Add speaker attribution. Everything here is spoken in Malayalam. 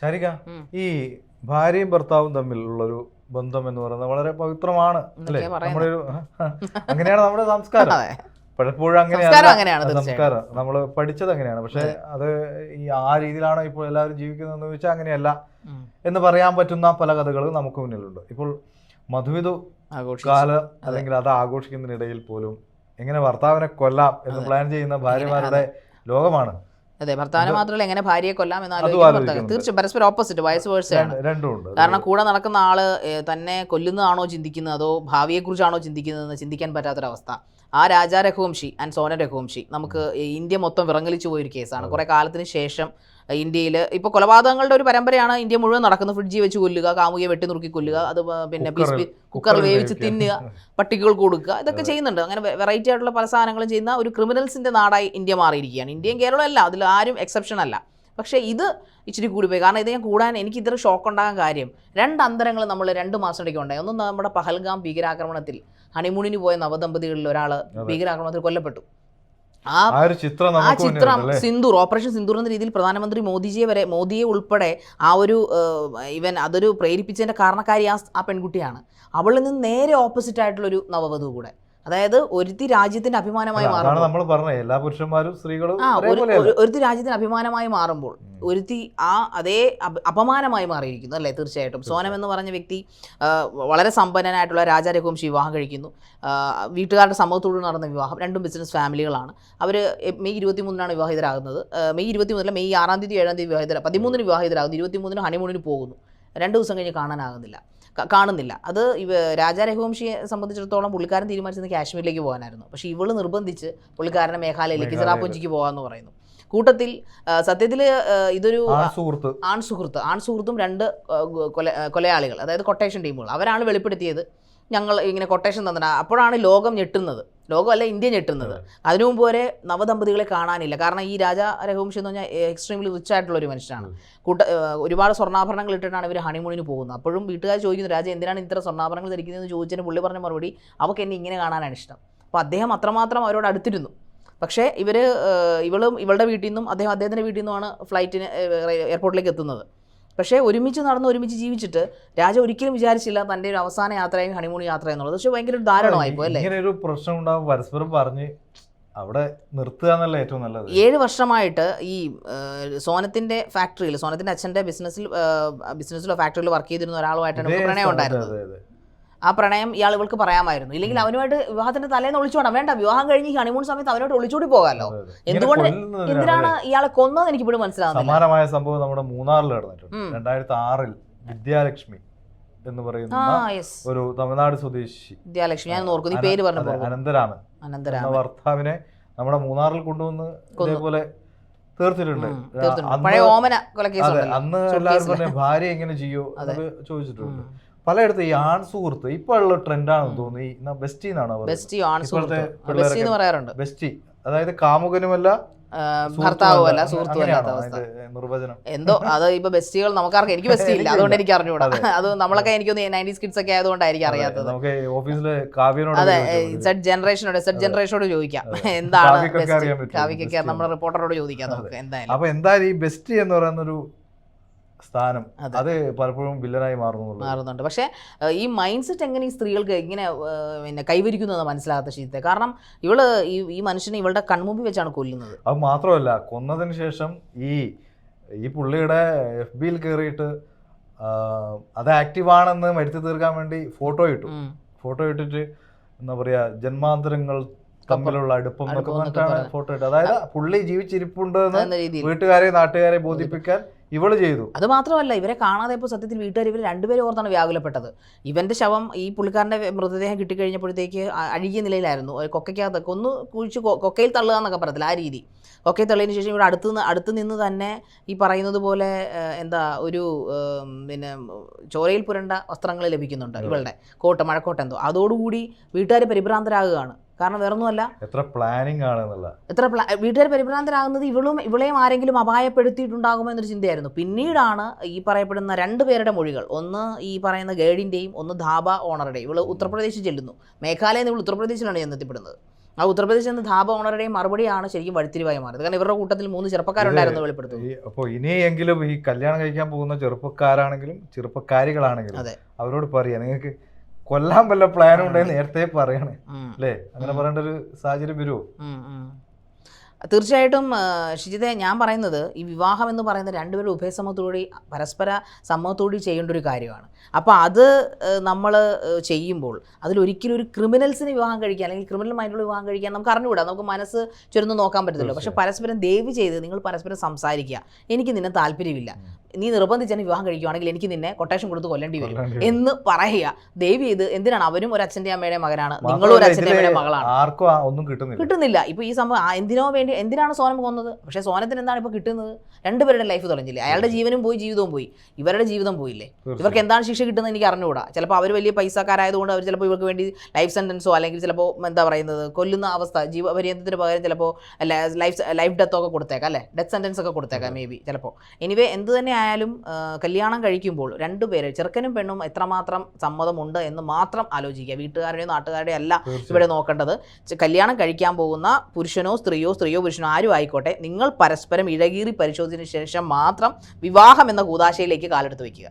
Speaker 1: ശാരിക ഈ ഭാര്യയും ഭർത്താവും തമ്മിലുള്ളൊരു ബന്ധം എന്ന് പറയുന്നത് വളരെ പവിത്രമാണ് അല്ലേ? നമ്മുടെ ഒരു അങ്ങനെയാണ് നമ്മുടെ സംസ്കാരം. പലപ്പോഴും അങ്ങനെയാണ്
Speaker 2: സംസ്കാരം
Speaker 1: നമ്മൾ പഠിച്ചത് അങ്ങനെയാണ്. പക്ഷെ അത്. ഈ ആ രീതിയിലാണ് ഇപ്പോൾ എല്ലാവരും ജീവിക്കുന്നതെന്ന് ചോദിച്ചാൽ അങ്ങനെയല്ല. എന്ന് പറയാൻ പറ്റുന്ന പല കഥകളും നമുക്ക് മുന്നിലുണ്ട്. ഇപ്പോൾ മധുവിധു കാല അല്ലെങ്കിൽ അത് ആഘോഷിക്കുന്നതിനിടയിൽ പോലും എങ്ങനെ ഭർത്താവിനെ കൊല്ലാം എന്ന് പ്ലാൻ ചെയ്യുന്ന ഭാര്യമാരുടെ ലോകമാണ്.
Speaker 2: അതെ ഭർത്താവിനെ മാത്രമല്ല എങ്ങനെ ഭാര്യയെ കൊല്ലാം എന്ന്
Speaker 1: അതും
Speaker 2: ഭർത്താവ്. തീർച്ചയായും പരസ്പരം ഓപ്പോസിറ്റ് വയസ്സ് വേഴ്സയാണ്
Speaker 1: ഉണ്ട്.
Speaker 2: കാരണം കൂടെ നടക്കുന്ന ആൾ തന്നെ കൊല്ലുന്നതാണോ ചിന്തിക്കുന്നത് അതോ ഭാവിയെക്കുറിച്ചാണോ ചിന്തിക്കുന്നതെന്ന് ചിന്തിക്കാൻ പറ്റാത്തൊരവസ്ഥ? ആ രാജാ രഘുവംശി ആൻഡ് സോന രഘുവംശി നമുക്ക് ഇന്ത്യ മൊത്തം വിറങ്ങലിച്ചു പോയൊരു കേസാണ്. കുറെ കാലത്തിന് ശേഷം ഇന്ത്യയിൽ ഇപ്പോൾ കൊലപാതകങ്ങളുടെ ഒരു പരമ്പരയാണ് ഇന്ത്യ മുഴുവൻ നടക്കുന്നത്. ഫ്രിഡ്ജിൽ വെച്ച് കൊല്ലുക കാമുകിയെ വെട്ടി നുറുക്കി കൊല്ലുക അത് പിന്നെ പീസ്
Speaker 1: കുക്കറിൽ-
Speaker 2: വേവിച്ച് തിന്നുക പട്ടികൾക്ക് കൊടുക്കുക ഇതൊക്കെ ചെയ്യുന്നുണ്ട്. അങ്ങനെ വെറൈറ്റി ആയിട്ടുള്ള പല സാധനങ്ങളും ചെയ്യുന്ന ഒരു ക്രിമിനൽസിന്റെ നാടായി ഇന്ത്യ മാറിയിരിക്കുകയാണ്. ഇന്ത്യയും കേരളവും അല്ല അതിൽ ആരും എക്സെപ്ഷൻ അല്ല. പക്ഷേ ഇത് ഇച്ചിരി കൂടി പോയി കാരണം ഇത് ഞാൻ കൂടാൻ എനിക്ക് ഇത്ര ഷോക്ക് ഉണ്ടാകാൻ കാര്യം. രണ്ട് അന്തരങ്ങൾ നമ്മൾ രണ്ട് മാസം ഇടയ്ക്ക് ഉണ്ടായി. ഒന്ന് നമ്മുടെ പഹൽഗാം ഭീകരാക്രമണത്തിൽ ഹണിമൂണിന് പോയ നവദമ്പതികളിൽ ഒരാൾ ഭീകരാക്രമണത്തിൽ കൊല്ലപ്പെട്ടു. ആ
Speaker 1: ഒരു ചിത്രം
Speaker 2: ആ ചിത്രം സിന്ദൂർ ഓപ്പറേഷൻ സിന്ദൂർ എന്ന രീതിയിൽ പ്രധാനമന്ത്രി മോദിജിയെ വരെ മോദിയെ ഉൾപ്പെടെ ആ ഒരു ഇവൻ അതൊരു പ്രേരിപ്പിച്ചതിന്റെ കാരണക്കാരി ആ ആ പെൺകുട്ടിയാണ്. അവളിൽ നിന്ന് നേരെ ഓപ്പോസിറ്റ് ആയിട്ടുള്ളൊരു നവവധു കൂടെ. അതായത് ഒരുത്തി രാജ്യത്തിന്റെ അഭിമാനമായി മാറുമ്പോൾ
Speaker 1: നമ്മൾ പറഞ്ഞത്. എല്ലാ പുരുഷന്മാരും സ്ത്രീകളും
Speaker 2: ഒരുത്തി രാജ്യത്തിന്റെ അഭിമാനമായി മാറുമ്പോൾ ഒരുത്തി ആ അതേ അപമാനമായി മാറിയിരിക്കുന്നു അല്ലേ? തീർച്ചയായിട്ടും. സോനം എന്ന് പറഞ്ഞ വ്യക്തി വളരെ സമ്പന്നനായിട്ടുള്ള രാജാ രഘുവംശി വിവാഹം കഴിക്കുന്നു. വീട്ടുകാരുടെ സമ്മതത്തോട് നടന്ന വിവാഹം. രണ്ടും ബിസിനസ് ഫാമിലികളാണ് അവർ മെയ് ഇരുപത്തി മൂന്നിനാണ് വിവാഹിതരാകുന്നത് മെയ് ഇരുപത്തി മൂന്നില്ല മെയ് ആറാം തീയതി ഏഴാം തീയതി വിവാഹിതര പതിമൂന്നിന് വിവാഹിതരാകുന്നു. ഇരുപത്തി മൂന്നിന് ഹണിമൂണിന് പോകുന്നു. രണ്ട് ദിവസം കഴിഞ്ഞ് കാണാനാകുന്നില്ല. കാണുന്നില്ല. അത് ഇവ രാജാ രഘുവംശിയെ സംബന്ധിച്ചിടത്തോളം പുള്ളിക്കാരൻ തീരുമാനിച്ചത് കാശ്മീരിലേക്ക് പോകാനായിരുന്നു. പക്ഷേ ഇവൾ നിർബന്ധിച്ച് പുള്ളിക്കാരനെ മേഘാലയയിലേക്ക്
Speaker 1: ചിറാപ്പുഞ്ചിക്ക്
Speaker 2: ചിറാപുഞ്ചിക്ക് പോകാമെന്ന് പറയുന്നു. കൂട്ടത്തിൽ സത്യത്തിൽ ഇതൊരു
Speaker 1: ആ സുഹൃത്ത്
Speaker 2: ആൺ സുഹൃത്ത് ആൺ സുഹൃത്തും രണ്ട് കൊല കൊലയാളികൾ അതായത് കൊട്ടേഷൻ ടീമുകൾ. അവരാണ് വെളിപ്പെടുത്തിയത്. ഞങ്ങൾ ഇങ്ങനെ കൊട്ടേഷൻ തന്നിട്ട് അപ്പോഴാണ് ലോകം ഞെട്ടുന്നത്. ലോകമല്ല ഇന്ത്യ ഞെട്ടുന്നത്. അതിനു മുമ്പ് വരെ നവദമ്പതികളെ കാണാനില്ല. കാരണം ഈ രാജ രഘുവംശി എന്ന് പറഞ്ഞാൽ എക്സ്ട്രീംലി റിച്ച് ആയിട്ടുള്ള ഒരു മനുഷ്യനാണ്. കൂട്ട ഒരുപാട് സ്വർണാഭരണങ്ങൾ ഇട്ടിട്ടാണ് ഇവർ ഹണിമൂണിന് പോകുന്നത്. അപ്പോഴും വീട്ടുകാർ ചോദിക്കുന്നു രാജ എന്തിനാണ് ഇത്ര സ്വർണാഭരണങ്ങൾ ധരിക്കുന്നതെന്ന് ചോദിച്ചതിന് പുള്ളി പറഞ്ഞ മറുപടി അവൾക്ക് എന്നെ ഇങ്ങനെ കാണാനാണ് ഇഷ്ടം. അപ്പോൾ അദ്ദേഹം അത്രമാത്രം അവരോട് അടുത്തിരുന്നു. പക്ഷേ ഇവർ ഇവളും ഇവളുടെ വീട്ടിൽ നിന്നും അദ്ദേഹം അദ്ദേഹത്തിന്റെ വീട്ടിൽ നിന്നുമാണ് ഫ്ലൈറ്റിന് എയർപോർട്ടിലേക്ക് എത്തുന്നത്. പക്ഷേ ഒരുമിച്ച് നടന്ന് ഒരുമിച്ച് ജീവിച്ചിട്ട് രാജ ഒരിക്കലും വിചാരിച്ചില്ല തന്റെ ഒരു അവസാന യാത്രയും ഹണിമൂൺ യാത്ര എന്നുള്ളത്. പക്ഷേ ഭയങ്കര ഒരു ദാരുണമായിപ്പോ അല്ലേ?
Speaker 1: ഇങ്ങനെ ഒരു പ്രശ്നം ഉണ്ടാവും പരസ്പരം പറഞ്ഞ് അവിടെ നിർത്തുക എന്നല്ല ഏറ്റവും നല്ലത്?
Speaker 2: ഏഴ് വർഷമായിട്ട് ഈ സോനത്തിന്റെ ഫാക്ടറിയിൽ സോനത്തിന്റെ അച്ഛന്റെ ബിസിനസ്സിൽ ബിസിനസ്സിലോ ഫാക്ടറിയിലോ വർക്ക് ചെയ്തിരുന്ന ഒരാളുമായിട്ടാണ് പ്രണയം ഉണ്ടായിരുന്നത്. ആ പ്രണയം ഇയാൾ ഇവൾക്ക് പറയാമായിരുന്നു. ഇല്ലെങ്കിൽ അവനുമായിട്ട് വിവാഹത്തിന്റെ തലേന്ന് ഒളിച്ചോടാം വേണ്ട വിവാഹം കഴിഞ്ഞ് ഹണിമൂൺ സമയത്ത് അവനോട് ഒളിച്ചോടി പോകാമല്ലോ. എന്തുകൊണ്ട്
Speaker 1: എന്തിനാണ്?
Speaker 2: ഇയാളെ കൊന്നതെന്ന് എനിക്ക് ഇപ്പോഴും മനസ്സിലാവുന്നത്
Speaker 1: സമാനമായ സംഭവം നമ്മുടെ മൂന്നാറിൽ നടന്നിട്ടുണ്ട്. രണ്ടായിരത്തി ആറിൽ വിദ്യാലക്ഷ്മി എന്ന് പറയുന്ന ഒരു തമിഴ്നാട് സ്വദേശി.
Speaker 2: വിദ്യാലക്ഷ്മി ഞാൻ ഓർക്കുന്നു. ഈ പേര് പറഞ്ഞു
Speaker 1: അനന്തരാമൻ
Speaker 2: അനന്തരാമൻ.
Speaker 1: ഭർത്താവിനെ നമ്മുടെ മൂന്നാറിൽ കൊണ്ടുവന്ന് ഇതേപോലെ തീർത്തിട്ടുണ്ട്. അന്ന് എല്ലാവരും. പറഞ്ഞ ഭാര്യ എങ്ങനെ ചെയ്യോ
Speaker 2: അത്.
Speaker 1: എന്നൊക്കെ ചോദിച്ചിട്ടുണ്ട്. പലയിടത്തും ഈ ആൺ സുഹൃത്ത് ഇപ്പൊ ഉള്ള ട്രെൻഡാണെന്ന് തോന്നുന്നു. ഈ ബെസ്റ്റി എന്നാണ്
Speaker 2: ബെസ്റ്റി ആൺ സുഹൃത്ത്. ബെസ്റ്റി എന്ന് പറയാറുണ്ട്.
Speaker 1: ബെസ്റ്റി. അതായത് കാമുകനുമല്ല
Speaker 2: ഭർത്താവുമല്ല
Speaker 1: സുഹൃത്തുമല്ല.
Speaker 2: ഭർത്താവും അല്ല സുഹൃത്തും അല്ലാത്ത അവസ്ഥ.
Speaker 1: നിർവചനം.
Speaker 2: എന്തോ അത് ഇപ്പൊ ബെസ്റ്റികൾ നമുക്കാർക്ക് എനിക്ക് ബെസ്റ്റി ഇല്ല. അതുകൊണ്ട് എനിക്ക് അറിഞ്ഞുകൂടാ
Speaker 1: അതെ.
Speaker 2: നമ്മളൊക്കെ എനിക്കൊന്ന് നയന്റീസ് കിഡ്സ് ഒക്കെ ആയതുകൊണ്ടായിരിക്കും അറിയാത്തത്. അതെ സെഡ് ജനറേഷനോട്
Speaker 1: സെഡ്
Speaker 2: ജനറേഷനോട് ചോദിക്കാം. എന്താണ്
Speaker 1: കാവ്യക്കൊക്കെ
Speaker 2: നമ്മുടെ റിപ്പോർട്ടറോട് ചോദിക്കാം നമുക്ക് എന്തായാലും.
Speaker 1: അപ്പൊ എന്തായാലും ഈ ബെസ്റ്റ് എന്ന് പറയുന്ന ഒരു സ്ഥാനം
Speaker 2: അത്.
Speaker 1: പലപ്പോഴും വില്ലനായി മാറുന്നു
Speaker 2: മാറുന്നുണ്ട്. പക്ഷേ ഈ മൈൻഡ് സെറ്റ് എങ്ങനെ ഈ സ്ത്രീകൾക്ക് ഇങ്ങനെ പിന്നെ കൈവരിക്കുന്നത് മനസ്സിലാകാത്ത ശീലത്തെ? കാരണം ഇവൾ ഈ ഈ മനുഷ്യനെ ഇവളുടെ കൺമുമ്പിൽ വെച്ചാണ് കൊല്ലുന്നത്.
Speaker 1: അത് മാത്രമല്ല കൊന്നതിന് ശേഷം ഈ ഈ പുള്ളിയുടെ എഫ് ബിയിൽ കയറിയിട്ട് അത് ആക്റ്റീവ് ആണെന്ന് വരുത്തി തീർക്കാൻ വേണ്ടി ഫോട്ടോ ഇട്ടു. ഫോട്ടോ ഇട്ടിട്ട് എന്താ പറയാ ജന്മാന്തരങ്ങൾ തമ്മിലുള്ള അടുപ്പം. ഫോട്ടോ ഇട്ടു അതായത് പുള്ളി ജീവിച്ചിരിപ്പുണ്ട് എന്ന വീട്ടുകാരെ നാട്ടുകാരെ ബോധിപ്പിക്കാൻ ഇവൾ ചെയ്തു.
Speaker 2: അത് മാത്രമല്ല ഇവരെ കാണാതെ ഇപ്പോൾ സത്യത്തിൽ വീട്ടുകാർ ഇവർ രണ്ടുപേരും ഓർത്താണ് വ്യാകുലപ്പെട്ടത്. ഇവന്റെ ശവം ഈ പുള്ളിക്കാരന്റെ മൃതദേഹം കിട്ടിക്കഴിഞ്ഞപ്പോഴത്തേക്ക് അഴുകിയ നിലയിലായിരുന്നു. കൊക്കയ്ക്കകത്ത് കൊന്നു കുഴിച്ച് കൊക്കയിൽ തള്ളുക എന്നൊക്കെ പറയത്തില്ല ആ രീതി. കൊക്കയിൽ തള്ളിയതിന് ശേഷം ഇവിടെ അടുത്ത് നിന്ന് അടുത്ത് നിന്ന് തന്നെ ഈ പറയുന്നത് പോലെ എന്താ ഒരു പിന്നെ ചോരയിൽ പുരണ്ട വസ്ത്രങ്ങൾ ലഭിക്കുന്നുണ്ട് ഇവളുടെ. കോട്ട് മഴക്കോട്ട എന്തോ അതോടുകൂടി വീട്ടുകാർ പരിഭ്രാന്തരാകുകയാണ്. കാരണം വേറൊന്നുമല്ല.
Speaker 1: എത്ര പ്ലാനിങ് ആണെന്നുള്ള
Speaker 2: എത്ര പ്ലാ വീട്ടുകാർ പരിഭ്രാന്തരാകുന്നത് ഇവളും ഇവളെയും ആരെങ്കിലും അപായപ്പെടുത്തിയിട്ടുണ്ടാകുമോ എന്നൊരു ചിന്തയായിരുന്നു. പിന്നീടാണ് ഈ പറയപ്പെടുന്ന രണ്ട് പേരുടെ മൊഴികൾ. ഒന്ന് ഈ പറയുന്ന ഗൈഡിന്റെയും ഒന്ന് ധാബ ഓണറുടെയും. ഇവൾ ഉത്തർപ്രദേശിൽ ചെല്ലുന്നു. മേഘാലയ ഇവൾ ഉത്തർപ്രദേശിലാണ് ചെന്നെത്തിപ്പെടുന്നത്. ആ ഉത്തർപ്രദേശിൽ നിന്ന് ധാബ ഓണറുടെയും മറുപടിയാണ് ശരിക്കും വഴിത്തിരിവായി മാറിയത്. കാരണം ഇവരുടെ കൂട്ടത്തിൽ മൂന്ന് ചെറുപ്പക്കാരുണ്ടായിരുന്നു
Speaker 1: വെളിപ്പെടുത്തുന്നത്. അപ്പോൾ ഇനിയെങ്കിലും ഈ കല്യാണം കഴിക്കാൻ പോകുന്ന ചെറുപ്പക്കാരാണെങ്കിലും ചെറുപ്പക്കാരികളാണെങ്കിലും
Speaker 2: അതെ.
Speaker 1: അവരോട് പറയാ നിങ്ങൾക്ക് കൊല്ലാൻ വല്ല പ്ലാനും ഉണ്ടെങ്കിൽ നേരത്തെ പറയണേ. അല്ലേ? അങ്ങനെ പറയേണ്ട ഒരു സാഹചര്യം വരുമോ.
Speaker 2: തീർച്ചയായിട്ടും ഷിജിതെ ഞാൻ പറയുന്നത് ഈ വിവാഹം എന്ന് പറയുന്നത് രണ്ടുപേരും ഉഭയസമ്മതത്തോടെ പരസ്പര സമ്മതത്തോടി ചെയ്യേണ്ട ഒരു കാര്യമാണ്. അപ്പോൾ അത് നമ്മൾ ചെയ്യുമ്പോൾ അതിലൊരിക്കലും ഒരു ക്രിമിനൽസിന് വിവാഹം കഴിക്കാൻ അല്ലെങ്കിൽ ക്രിമിനൽ മൈൻഡുള്ള വിവാഹം കഴിക്കാൻ നമുക്ക് അറിഞ്ഞുകൂടാ? നമുക്ക് മനസ്സ് ചൊരുന്ന് നോക്കാൻ പറ്റത്തില്ല. പക്ഷേ പരസ്പരം ദയവ് ചെയ്ത് നിങ്ങൾ പരസ്പരം സംസാരിക്കുക. എനിക്ക് നിന്നെ താല്പര്യമില്ല. നീ നിർബന്ധിച്ചാണ് വിവാഹം കഴിക്കുവാണെങ്കിൽ എനിക്ക് നിന്നെ കൊട്ടേഷൻ കൊടുത്ത് കൊല്ലേണ്ടി വരും. എന്ന് പറയുക. ദേവി ഇത് എന്തിനാണ്? അവരും ഒരു അച്ഛന്റെ അമ്മയുടെ മകനാണ് നിങ്ങളും ഒരു
Speaker 1: അച്ഛന്റെ
Speaker 2: അമ്മയുടെ മകളാണ്.
Speaker 1: ആർക്കും ഒന്നും കിട്ടുന്നില്ല.
Speaker 2: കിട്ടുന്നില്ല. ഇപ്പൊ ഈ സംഭവം എന്തിനോ വേണ്ടി എന്തിനാണ് സോനം കൊന്നത് പക്ഷെ സോനത്തിന് എന്താണ് ഇപ്പൊ കിട്ടുന്നത്? രണ്ടുപേരുടെ ലൈഫ് തുടങ്ങിയില്ലേ അയാളുടെ ജീവനും പോയി ജീവിതവും പോയി. ഇവരുടെ ജീവിതം പോയില്ലേ? ഇവർക്ക് എന്താണ് ശിക്ഷ കിട്ടുന്നത് എനിക്ക് അറിഞ്ഞുകൂടാ. ചിലപ്പോൾ അവർ വലിയ പൈസക്കാരായതുകൊണ്ട് അവർ ചിലപ്പോൾ ഇവർക്ക് വേണ്ടി ലൈഫ് സെന്റൻസോ അല്ലെങ്കിൽ ചിലപ്പോൾ എന്താ പറയുന്നത്? കൊല്ലുന്ന അവസ്ഥ ജീവപര്യന്തത്തിന് പകരം ചിലപ്പോൾ ലൈഫ് ലൈഫ് ഡെത്തോ ഒക്കെ കൊടുത്തേക്കാം അല്ലേ? ഡെത്ത് സെന്റൻസ് ഒക്കെ കൊടുത്തേക്കാം മേ ബി ചിലപ്പോൾ എനിവേ എന്ത് തന്നെ ആയാലും കല്യാണം കഴിക്കുമ്പോൾ രണ്ടുപേരെ ചെറുക്കനും പെണ്ണും എത്രമാത്രം സമ്മതമുണ്ട് എന്ന് മാത്രം ആലോചിക്കുക. വീട്ടുകാരുടെയോ നാട്ടുകാരുടെയോ അല്ല ഇവിടെ നോക്കേണ്ടത്. കല്യാണം കഴിക്കാൻ പോകുന്ന പുരുഷനോ സ്ത്രീയോ സ്ത്രീയോ പുരുഷനോ ആരും ആയിക്കോട്ടെ നിങ്ങൾ പരസ്പരം ഇഴകീറി പരിശോധിച്ചതിന് ശേഷം മാത്രം വിവാഹം എന്ന കൂതാശയിലേക്ക് കാലെടുത്ത് വയ്ക്കുക.